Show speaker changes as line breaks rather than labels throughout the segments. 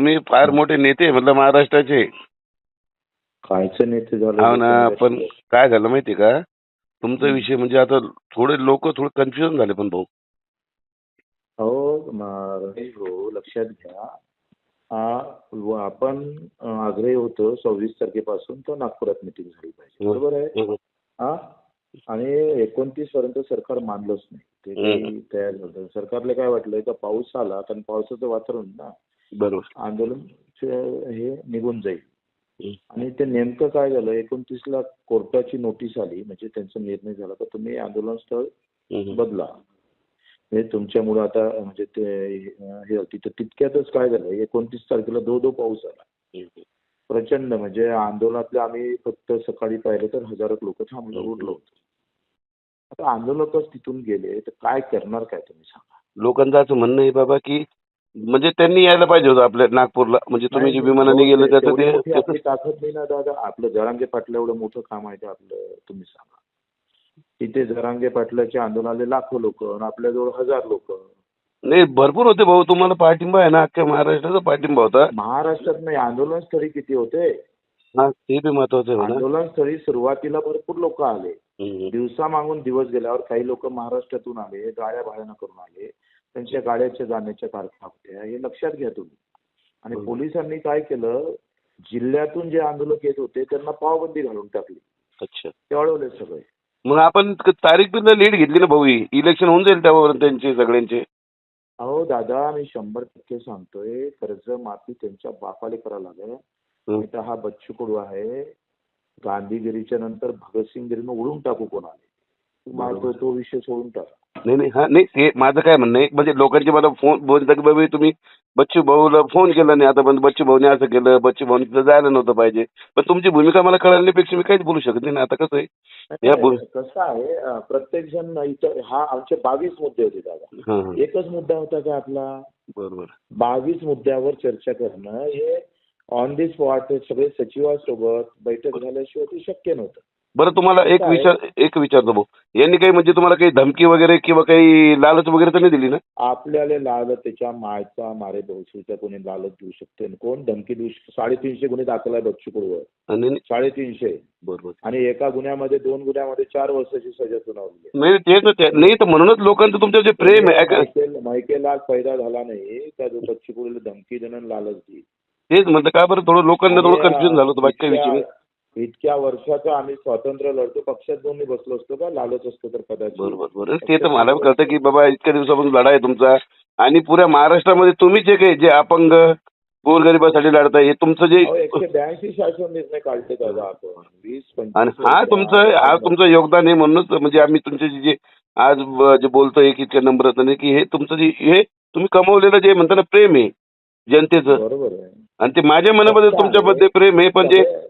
तुम्ही फार मोठे नेते म्हटलं महाराष्ट्राचे.
कायचं नेते झालं?
हो ना पण काय झालं माहिती का? तुमचा विषय म्हणजे आता थोडे लोक थोडे कन्फ्युजन झाले पण भाऊ.
हो रमेश भाऊ लक्षात घ्या. आपण आग्रही होतो सव्वीस तारखेपासून तर नागपुरात मिटिंग झाली पाहिजे. बरोबर आहे?
हं.
आणि एकोणतीस पर्यंत सरकार मानलंच नाही. ते तयार नव्हतं सरकारला काय वाटलं का पाऊस आला? कारण पावसाचं वातावरण ना.
बरोबर.
आंदोलन हे निघून जाईल. आणि ते नेमकं काय झालं एकोणतीसला कोर्टाची नोटीस आली म्हणजे त्यांचा निर्णय झाला का तुम्ही आंदोलन स्थळ. बदला. हे तुमच्यामुळे आता म्हणजे ते हे होती तर तितक्यातच काय झालं एकोणतीस तारखेला दो दो पाऊस आला. प्रचंड म्हणजे आंदोलनातले आम्ही फक्त सकाळी पाहिलं तर हजारो लोक थांबलं उरलो होतो. आता आंदोलकच तिथून गेले तर काय करणार काय तुम्ही सांगा?
लोकांचं असं म्हणणं आहे बाबा की म्हणजे त्यांनी यायला पाहिजे होतं आपल्या नागपूरला. म्हणजे तुम्ही जे विमानाने गेलं
ते-
त्याचं
तेवढी मोठी
ते
ताकद नाही ना दादा. आपलं जरांगे पाटला एवढं मोठं काम आहे ते आपलं तुम्ही सांगा. तिथे जरांगे पाटलाच्या आंदोलनाले लाखो लोक आणि आपल्याजवळ हजार लोक.
नाही भरपूर होते भाऊ. तुम्हाला पाठिंबा आहे ना अख्ख्या महाराष्ट्राचा पाठिंबा होता.
महाराष्ट्रात नाही आंदोलन स्थळी किती होते?
हा ते बी महत्वाचं आहे म्हणा
आंदोलन स्थळी सुरुवातीला भरपूर लोक आले. दिवसा मागून दिवस गेल्यावर काही लोक महाराष्ट्रातून आले गाड्या भाड्यानं करून आले. त्यांच्या गाड्याच्या जाण्याच्या तारखा होत्या. हे लक्षात घ्या तुम्ही. आणि. पोलिसांनी काय केलं? जिल्ह्यातून जे आंदोलक येत होते त्यांना पावबंदी घालून टाकली.
अच्छा.
ते अडवले सगळे.
मग आपण तारीख पण लीड घेतली ना भाऊ इलेक्शन होऊन जाईल त्यावर त्यांचे सगळ्यांचे.
अहो दादा मी शंभर टक्के सांगतोय कर्ज माफी त्यांच्या बापाले करावं लागेल.
हं.
हा बच्चू कडू आहे. गांधीगिरीच्या नंतर भगतसिंगगिरीनं उडून टाकू कोणाला? तो तो विषय सोडून टाका.
नाही नाही हा नाही ते माझं काय म्हणणं आहे? म्हणजे लोकांचे मला फोन बोलतात की बाबा तुम्ही बच्चू भाऊला फोन केला नाही आता पण बच्चू भाऊने असं केलं बच्चू भाऊने तिथं जायला नव्हतं पाहिजे. पण तुमची भूमिका मला कळण्यापेक्षा मी काहीच बोलू शकत नाही ना. आता कसं आहे? या
कसं आहे? प्रत्येक जण इतर हा आमचे बावीस मुद्दे होते दादा.
हां हां.
एकच मुद्दा होता का आपला?
बरोबर.
बावीस मुद्द्यावर चर्चा करणं हे ऑन दी स्पॉट सगळे सचिवासोबत बैठक झाल्याशिवाय ते शक्य नव्हतं.
बरं तुम्हाला एक
काय?
विचार एक विचारतो भाऊ यांनी काही म्हणजे तुम्हाला काही धमकी वगैरे किंवा काही लालच वगैरे तर नाही दिली ना?
आपल्याला लाल त्याच्या मायचा मारे भोवशीचा कोणी लालच देऊ शकते आणि कोण? धमकी देऊ शकतो साडेतीनशे गुन्हे दाखल आहे बच्चू कडूवर
आणि नाही-
साडेतीनशे.
बरोबर.
आणि एका गुन्ह्यामध्ये दोन गुन्ह्यामध्ये चार वर्षाची सजा सुनावली आहे.
नाही तेच ना ते- नाही तर म्हणूनच लोकांचं तुमचं जे प्रेम आहे ऐका-
मायकेल- पैदा झाला नाही. का जो बच्चू कडूला धमकी देणं आणि लालच देईल.
तेच म्हणतं का बरं? थोडं लोकांना थोडं कन्फ्युजन झालं होतं बाकी काही नाही.
इतक्या- वर्षाचा आम्ही स्वातंत्र्य लढतो पक्षात जाऊन नाही बसलो असतो का? लालच असतो तर कदाचित.
बरोबर बरोबर. ते तर मला कळतं की बाबा इतक्या दिवसापासून लढा आहे तुमचा. आणि पुऱ्या महाराष्ट्रामध्ये तुम्हीच एक आहे जे अपंग गोरगरिबासाठी लढताय. हे तुमचं जे
अहो, एकशे ब्याऐंशी शासन निर्णय काढले दादा आपण. वीस
आणि
पंचवीस
हा तुमचं हा तुमचं योगदान आहे म्हणूनच म्हणजे आम्ही तुमचे जे- जे आज ब- जे बोलतोय की इतक्या नम्रताने की हे तुमचं जे हे तुम्ही कमवलेलं जे म्हणता ना प्रेम आहे जनतेचं.
बरोबर आहे.
आणि ते माझ्या मनामध्ये तुमच्यामध्ये प्रेम आहे पण जे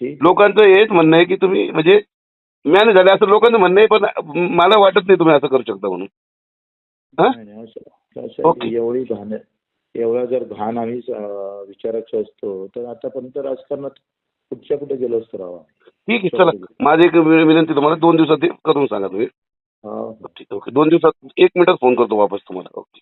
लोकांचं हेच म्हणणं आहे की तुम्ही म्हणजे मॅनेज झाले असं लोकांचं म्हणणं आहे पण मला वाटत नाही तुम्ही असं करू शकता म्हणून. हा? ओके.
एवढी घाण एवढा जर घाण आम्ही विचारायचं असतो तर आतापर्यंत राजकारणात कुठच्या कुठे गेलो असतो राव
ठीक आहे चला. माझी एक विनंती तुम्हाला दोन दिवसात करून सांगा तुम्ही. ठीक ओके. दोन दिवसात एक मिनिटात फोन करतो वापस तुम्हाला. ओके.